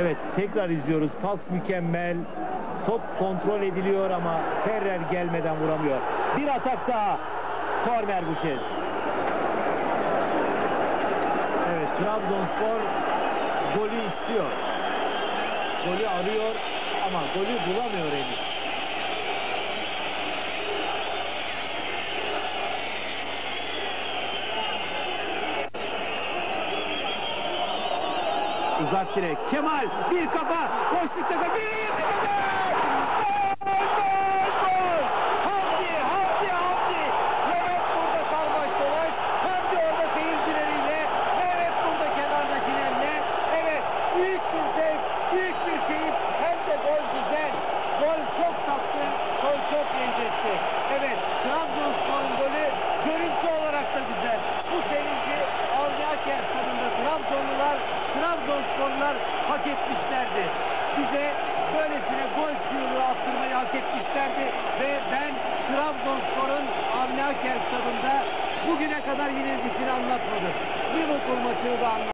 Evet tekrar izliyoruz. Pas mükemmel. Top kontrol ediliyor ama Ferrer gelmeden vuramıyor. Bir atak daha. Korner bu kez. Evet Trabzonspor golü istiyor. Golü arıyor ama golü bulamıyor henüz. Uzak direk. Kemal bir kafa. Boşlukta da bir zevk. Büyük bir keyif. Hem de gol güzel. Gol çok tatlı. Gol çok lezzetli. Evet. Trabzonspor'un golü görüntü olarak da güzel. Bu sevinci Avniaker stadında Trabzonlular, Trabzonsporlular hak etmişlerdi. Bize böylesine gol çığlığı attırmayı hak etmişlerdi ve ben Trabzonspor'un Avniaker stadında bugüne kadar yenilgisini anlatmadım. Liverpool maçını da anlatmadım.